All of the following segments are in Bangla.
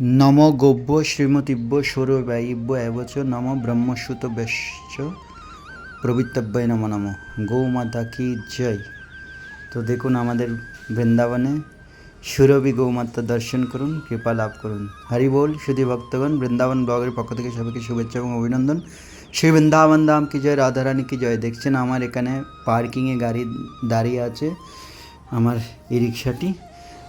নম গোব্য শ্রীমতিব্য সৌরব্যায়িব্য এবচ নম ব্রহ্মসুত বেশ্য প্রবৃত্তব্যয় নম নম। গৌমাতা কি জয়। তো দেখুন আমাদের বৃন্দাবনে সুরভি গৌমাতা দর্শন করুন, কৃপা লাভ করুন। হরি বল, সুধী ভক্তগণ, বৃন্দাবন ব্লগের পক্ষ থেকে সবাইকে শুভেচ্ছা এবং অভিনন্দন। শ্রী বৃন্দাবন ধাম কি জয় রাধারানী কি জয়? দেখছেন আমার এখানে পার্কিংয়ে গাড়ি দাঁড়িয়ে আছে আমার এই রিক্সাটি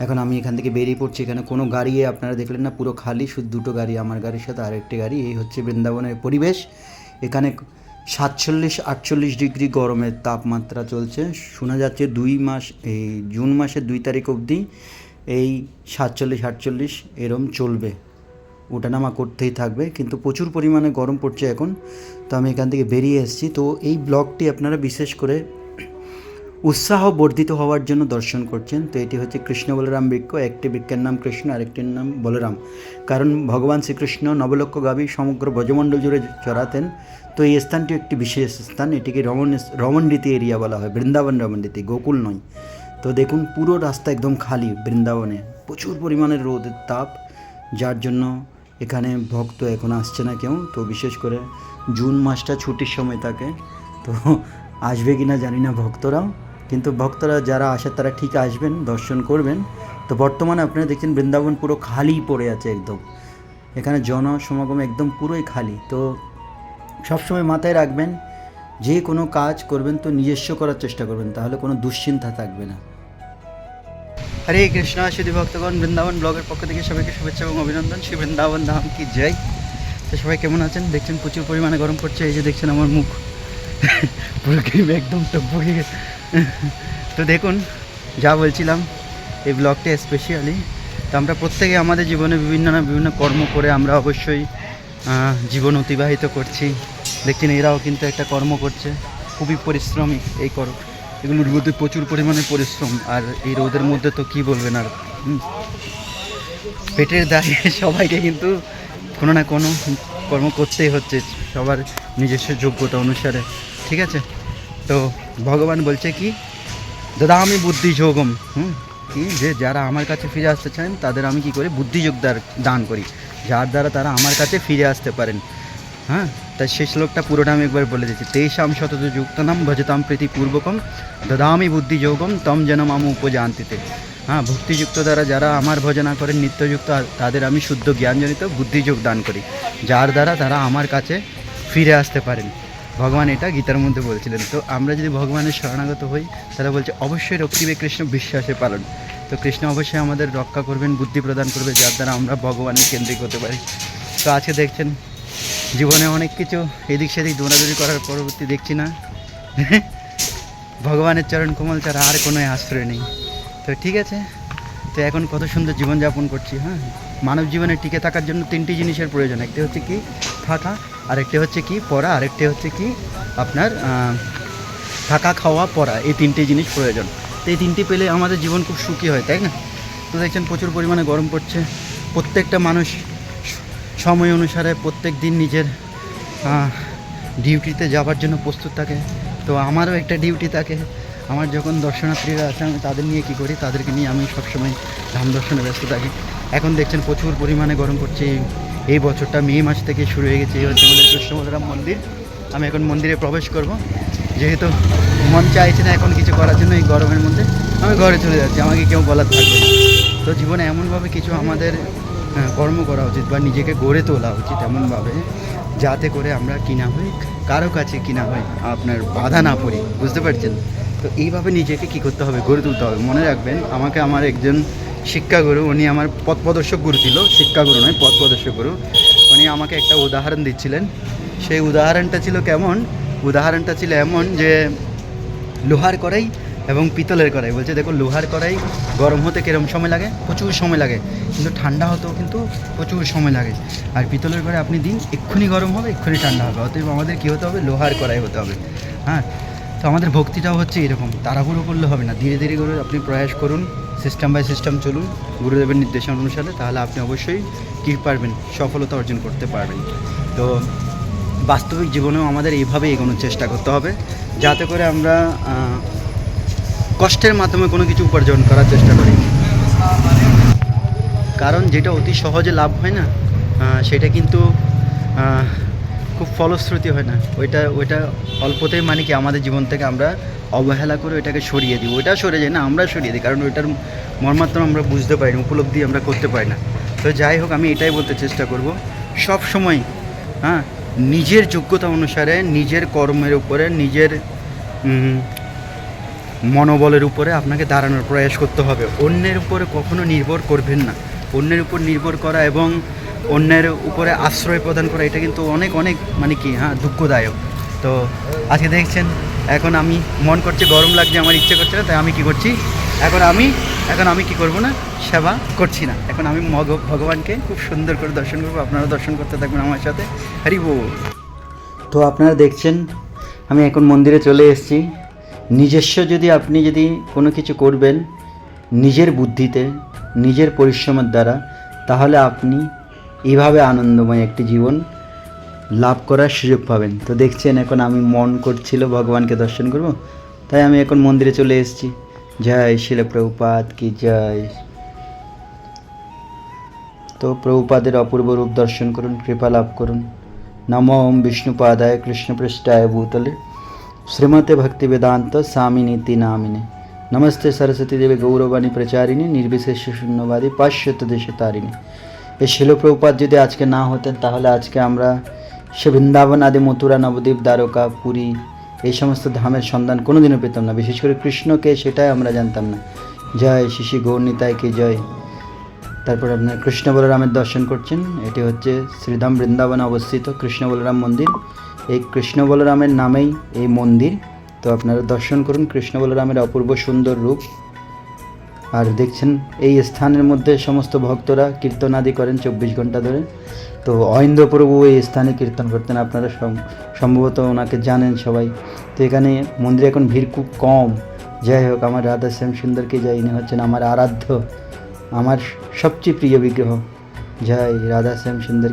এখন আমি এখান থেকে বেরিয়ে পড়ছি। এখানে কোনো গাড়ি আপনারা দেখলেন না, পুরো খালি, শুধু দুটো গাড়ি আমার গাড়ির সাথে আরেকটি গাড়ি, এই হচ্ছে বৃন্দাবনের পরিবেশ। এখানে সাতচল্লিশ, আটচল্লিশ ডিগ্রি গরমের তাপমাত্রা চলছে। শোনা যাচ্ছে দুই মাস, এই জুন মাসের দুই তারিখ অবধি এই সাতচল্লিশ, আটচল্লিশ এরম চলবে। ওঠানামা করতেই থাকবে, কিন্তু প্রচুর পরিমাণে গরম পড়ছে এখন। তো আমি এখান থেকে বেরিয়ে এসেছি। তো এই ব্লগটি আপনারা বিশেষ করে উৎসাহ বর্ধিত হওয়ার জন্য দর্শন করছেন। তো এটি হচ্ছে কৃষ্ণ বলরাম বৃক্ষ। একটি বৃক্ষের নাম কৃষ্ণ, আরেকটির নাম বলরাম। কারণ ভগবান শ্রীকৃষ্ণ নবলক্ষ গাভী সমগ্র ব্রজমণ্ডল জুড়ে চড়াতেন। তো এই স্থানটি একটি বিশেষ স্থান। এটিকে রমণ রমণডিতি এরিয়া বলা হয়। বৃন্দাবন রমণডিতি গোকুল নয়। তো দেখুন, পুরো রাস্তা একদম খালি বৃন্দাবনে। প্রচুর পরিমাণে রোদের তাপ, যার জন্য এখানে ভক্ত এখন আসছে না কেউ। তো বিশেষ করে জুন মাসটা ছুটির সময় থাকে তো আসবে কি না জানি না ভক্তরাও। কিন্তু ভক্তরা যারা আসে তারা ঠিক আসবেন, দর্শন করবেন। তো বর্তমানে আপনারা দেখছেন বৃন্দাবন পুরো খালি পড়ে আছে একদম। এখানে জনসমাগম একদম পুরোই খালি। তো সবসময় মাথায় রাখবেন, যে কোনো কাজ করবেন তো নিজস্ব করার চেষ্টা করবেন, তাহলে কোনো দুশ্চিন্তা থাকবে না। হরে কৃষ্ণ সুধী ভক্তগণ, বৃন্দাবন ব্লগের পক্ষ থেকে সবাইকে শুভেচ্ছা এবং অভিনন্দন। শ্রী বৃন্দাবন ধাম কি জয়? তো সবাই কেমন আছেন? দেখছেন প্রচুর পরিমাণে গরম পড়ছে, এই যে দেখছেন আমার মুখ। পুরো একদম টকবকে। গেছে তো দেখুন, যা বলছিলাম, এই ব্লগটা স্পেশালি তো আমরা প্রত্যেকে আমাদের জীবনে বিভিন্ন না বিভিন্ন কর্ম করে আমরা অবশ্যই জীবন অতিবাহিত করছি। দেখছেন, এরাও কিন্তু একটা কর্ম করছে। খুবই পরিশ্রমী এই কর্ম এগুলোর মধ্যে প্রচুর পরিমাণে পরিশ্রম। আর এই রোদের মধ্যে তো কি বলবেন আর পেটের দায়ে সবাইকে কিন্তু কোনো না কোনো কর্ম করতেই হচ্ছে, সবার নিজস্ব যোগ্যতা অনুসারে। ঠিক আছে? তো ভগবান বলছে কি, দাদা, আমি বুদ্ধি যোগম হুম? কি যে যারা আমার কাছে ফিরে আসতে চান, তাদের আমি কি করি? বুদ্ধিযোগ দার- দান করি। যার দ্বারা তারা আমার কাছে ফিরে আসতে পারেন। হ্যাঁ? তাই শেষ শ্লোকটা পুরোটা আমি একবার বলে দিচ্ছি। তেষাম শতত যুক্তনাম ভজতাম প্রীতি পূর্বকম। দদামি বুদ্ধিযোগম, তম যেন মাম উপজান্তিতে। হ্যাঁ ভক্তিযুক্ত দ্বারা যারা আমার ভজনা করেন, নিত্যযুক্ত, তাদের আমি শুদ্ধ জ্ঞানজনিত বুদ্ধিযোগ দান করি। যার দ্বারা তারা আমার কাছে ফিরে আসতে পারেন। ভগবান এটা গীতার মধ্যে বলছিলেন। তো আমরা যদি ভগবানের শরণাগত হই তাহলে বলছে, অবশ্যই রক্তিবে কৃষ্ণ বিশ্বাসে পালন। তো কৃষ্ণ অবশ্যই আমাদের রক্ষা করবেন, বুদ্ধি প্রদান করবে, যার দ্বারা আমরা ভগবানের কেন্দ্রিক হতে পারি। তো আজকে দেখছেন, জীবনে অনেক কিছু এদিক সেদিক দৌড়াদৌড়ি করার পরবর্তী দেখছি না। ভগবানের চরণ কোমল ছাড়া আর কোনো আশ্রয় নেই। তো ঠিক আছে, তো এখন কত সুন্দর জীবনযাপন করছি হ্যাঁ? মানব জীবনে টিকে থাকার জন্য তিনটি জিনিসের প্রয়োজন। একটি হচ্ছে কি? থাকা আরেকটি হচ্ছে কি পড়া, আরেকটি হচ্ছে কি আপনার থাকা খাওয়া পড়া, এই তিনটে জিনিস প্রয়োজন। তো এই তিনটি পেলে আমাদের জীবন খুব সুখী হয়, তাই না? তো দেখছেন প্রচুর পরিমাণে গরম পড়ছে। প্রত্যেকটা মানুষ সময় অনুসারে প্রত্যেক দিন নিজের ডিউটিতে যাওয়ার জন্য প্রস্তুত থাকে। তো আমারও একটা ডিউটি থাকে। আমার যখন দর্শনার্থীরা আছে, আমি তাদের নিয়ে কী করি? তাদেরকে নিয়ে আমি সবসময় ধাম দর্শনে ব্যস্ত থাকি। এখন দেখছেন প্রচুর পরিমাণে গরম পড়ছে। এই- বছরটা মে মাস থেকে শুরু হয়ে গেছে এই হচ্ছে আমাদের কৃষ্ণ বলরাম মন্দির। আমি এখন মন্দিরে প্রবেশ করব। যেহেতু মন চাইছে না এখন কিছু করার জন্য এই গরমের মধ্যে আমি ঘরে চলে যাচ্ছি আমাকে কেউ বলার থাকবে তো জীবনে এমনভাবে কিছু আমাদের আহ, কর্ম করা উচিত বা নিজেকে গড়ে তোলা উচিত এমনভাবে যাতে করে আমরা কিনা হই কারও কাছে কিনা হয় আপনার বাধা না পড়ি বুঝতে পারছেন? তো এইভাবে নিজেকে কী করতে হবে গড়ে তুলতে হবে। মনে রাখবেন আমাকে আমার একজন শিক্ষাগুরু, উনি আমার পথ প্রদর্শক গুরু ছিল, শিক্ষাগুরু নয় পথ প্রদর্শক গুরু। উনি আমাকে একটা উদাহরণ দিচ্ছিলেন। সেই উদাহরণটা ছিল কেমন? উদাহরণটা ছিল এমন যে, লোহার কড়াই এবং পিতলের কড়াই। বলছে, দেখো, লোহার কড়াই গরম হতে কিরম সময় লাগে? প্রচুর সময় লাগে। কিন্তু ঠান্ডা হতেও কিন্তু প্রচুর সময় লাগে। আর পিতলের কড়াই আপনি দিন, এক্ষুনি গরম হবে, এক্ষুনি ঠান্ডা হবে। অতএব আমাদের কী হতে হবে? লোহার কড়াই হতে হবে। হ্যাঁ? তো আমাদের ভক্তিটাও হচ্ছে এরকম। তাড়াহুড়ো করলে হবে না। ধীরে ধীরে করে আপনি প্রয়াস করুন। সিস্টেম বাই সিস্টেম চলুন, গুরুদেবের নির্দেশনা অনুসারে, তাহলে আপনি অবশ্যই কী পারবেন, সফলতা অর্জন করতে পারবেন। তো বাস্তবিক জীবনেও আমাদের এইভাবে এগোনোর চেষ্টা করতে হবে, যাতে করে আমরা কষ্টের মাধ্যমে কোনো কিছু উপার্জন করার চেষ্টা করি। কারণ যেটা অতি সহজে লাভ হয় না সেটা কিন্তু খুব ফলশ্রুতি হয় না। ওইটা ওইটা অল্পতেই মানে কি আমাদের জীবন থেকে আমরা অবহেলা করে ওইটাকে সরিয়ে দিই। ওইটা সরে যায় না আমরা সরিয়ে দিই। কারণ ওইটার মর্মাত্ম আমরা বুঝতে পারি না, উপলব্ধি আমরা করতে পারি না। তো যাই হোক, আমি এটাই বলতে চেষ্টা করব। সব সময় হ্যাঁ নিজের যোগ্যতা অনুসারে, নিজের কর্মের উপরে, নিজের মনোবলের উপরে আপনাকে দাঁড়ানোর প্রয়াস করতে হবে। অন্যের উপরে কখনো নির্ভর করবেন না। অন্যের উপর নির্ভর করা এবং অন্যের উপরে আশ্রয় প্রদান করা, এটা কিন্তু অনেক অনেক মানে কি হ্যাঁ দুঃখদায়ক। তো আজকে দেখছেন, এখন আমি মন করছে, গরম লাগছে, আমার ইচ্ছে করছে না, তাই আমি কি করছি? এখন আমি এখন আমি কি করব না? সেবা করছি না। এখন আমি ভগবানকে খুব সুন্দর করে দর্শন করব। আপনারা দর্শন করতে থাকবেন আমার সাথে। হরি বল। তো আপনারা দেখছেন, আমি এখন মন্দিরে চলে এসেছি। নিজস্ব যদি আপনি যদি কোনো কিছু করবেন, নিজের বুদ্ধিতে, নিজের পরিশ্রমের দ্বারা, তাহলে আপনি এইভাবে আনন্দময় একটি জীবন লাভ করার সুযোগ পাবেন। তো দেখছেন এখন আমি মন করছিল ভগবানকে দর্শন করব, তাই আমি এখন মন্দিরে চলে এসেছি। জয় শিল প্রভুপাত কি জয়। তো প্রভুপাদের অপূর্ব রূপ দর্শন করুন, কৃপা লাভ করুন। নম ওম বিষ্ণুপাদায় কৃষ্ণপৃষ্ঠায় ভূতলে। শ্রীমতে ভক্তি বেদান্ত স্বামিনীতি নামিনে। নমস্তে সরস্বতী দেবী গৌরবাণী প্রচারিণী, নির্বিশেষ শূন্যবাদী পাশ্চাত্য দেশে তারিণী। এই শিলপ্রভুপাত যদি আজকে না হতেন, তাহলে আজকে আমরা সে বৃন্দাবন আদি মথুরা নবদ্বীপ দ্বারকা, পুরী, এই সমস্ত ধামের সন্ধান কোনোদিনও পেতাম না। বিশেষ করে কৃষ্ণকে সেটাই আমরা জানতাম না। জয় শিশি গৌরনীতাইকে জয়? তারপর আপনার কৃষ্ণ বলরামের দর্শন করছেন। এটি হচ্ছে শ্রীধাম বৃন্দাবনে অবস্থিত কৃষ্ণ বলরাম মন্দির। এই কৃষ্ণ বলরামের নামেই এই মন্দির। তো আপনারা দর্শন করুন কৃষ্ণ বলরামের অপূর্ব সুন্দর রূপ। আর দেখছেন, এই স্থানের মধ্যে সমস্ত ভক্তরা কীর্তনাদি করেন চব্বিশ ঘণ্টা ধরে। তো অহিন্দ্র প্রভু এই স্থানে কীর্তন করতেন, আপনারা সম্ভবত ওনাকে জানেন সবাই। তো এখানে মন্দিরে এখন ভিড় খুব কম। যাই হোক, আমার রাধা শ্যাম সুন্দরকে যাই, ইনি হচ্ছেন আমার আরাধ্য, আমার সবচেয়ে প্রিয় বিগ্রহ। জয় রাধা শ্যাম সুন্দর।